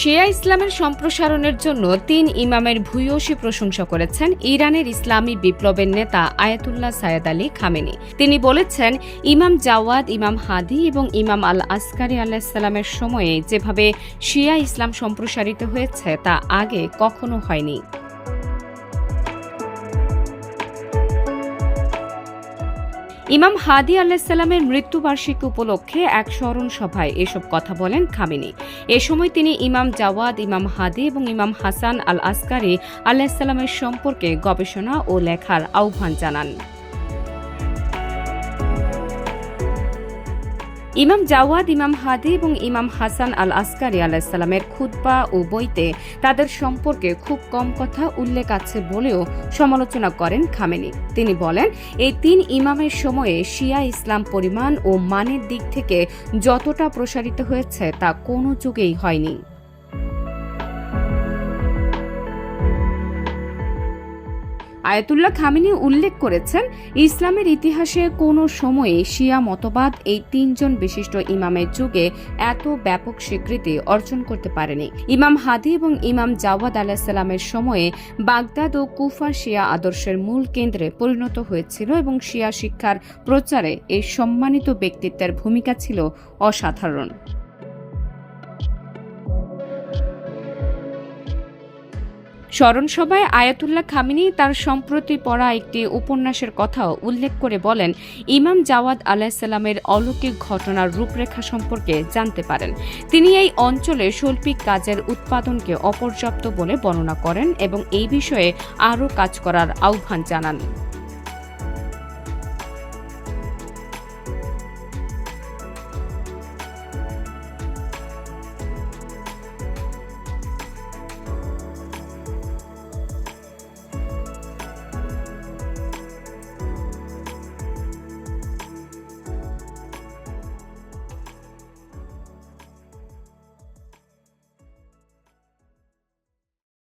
শিয়া ইসলামের সম্প্রসারণের জন্য তিন ইমামের ভূয়সী প্রশংসা করেছেন ইরানের ইসলামী বিপ্লবের নেতা আয়াতুল্লাহ সায়েদ আলী খামেনি। তিনি বলেছেন, ইমাম জাওয়াদ, ইমাম হাদি এবং ইমাম আল আসকারি আল্লাহ ইসলামের সময়ে যেভাবে শিয়া ইসলাম সম্প্রসারিত হয়েছে, তা আগে কখনো হয়নি। ইমাম হাদি আলাহিসাল্লামের মৃত্যুবার্ষিকী উপলক্ষে এক স্মরণ সভায় এসব কথা বলেন খামেনি। এ সময় তিনি ইমাম জাওয়াদ, ইমাম হাদি এবং ইমাম হাসান আল আসকারি আলাহিসাল্লামের সম্পর্কে গবেষণা ও লেখার আহ্বান জানান। ইমাম জাওয়াদ, ইমাম হাদি এবং ইমাম হাসান আল আসকারি আলাহিসাল্লামের খুদ্া ও বইতে তাদের সম্পর্কে খুব কম কথা উল্লেখ আছে বলেও সমালোচনা করেন খামেনি। তিনি বলেন, এই তিন ইমামের সময়ে শিয়া ইসলাম পরিমাণ ও মানের দিক থেকে যতটা প্রসারিত হয়েছে তা কোনো যুগেই হয়নি। আয়াতুল্লাহ খামিনি উল্লেখ করেছেন, ইসলামের ইতিহাসে কোনো সময়ে শিয়া মতবাদ এই তিনজন বিশিষ্ট ইমামের যুগে এত ব্যাপক স্বীকৃতি অর্জন করতে পারেনি। ইমাম হাদি এবং ইমাম জাওয়াদ আলাহিসাল্লামের সময়ে বাগদাদ ও কুফা শিয়া আদর্শের মূল কেন্দ্রে পরিণত হয়েছিল এবং শিয়া শিক্ষার প্রচারে এই সম্মানিত ব্যক্তিত্বের ভূমিকা ছিল অসাধারণ। স্মরণসভায় আয়াতুল্লাহ খামিনি তার সম্প্রতি পড়া একটি উপন্যাসের কথাও উল্লেখ করে বলেন, ইমাম জাওয়াদ আলাহিসাল্লামের অলৌকিক ঘটনার রূপরেখা সম্পর্কে জানতে পারেন। তিনি এই অঞ্চলে শৈল্পিক কাজের উৎপাদনকে অপর্যাপ্ত বলে বর্ণনা করেন এবং এই বিষয়ে আরও কাজ করার আহ্বান জানান।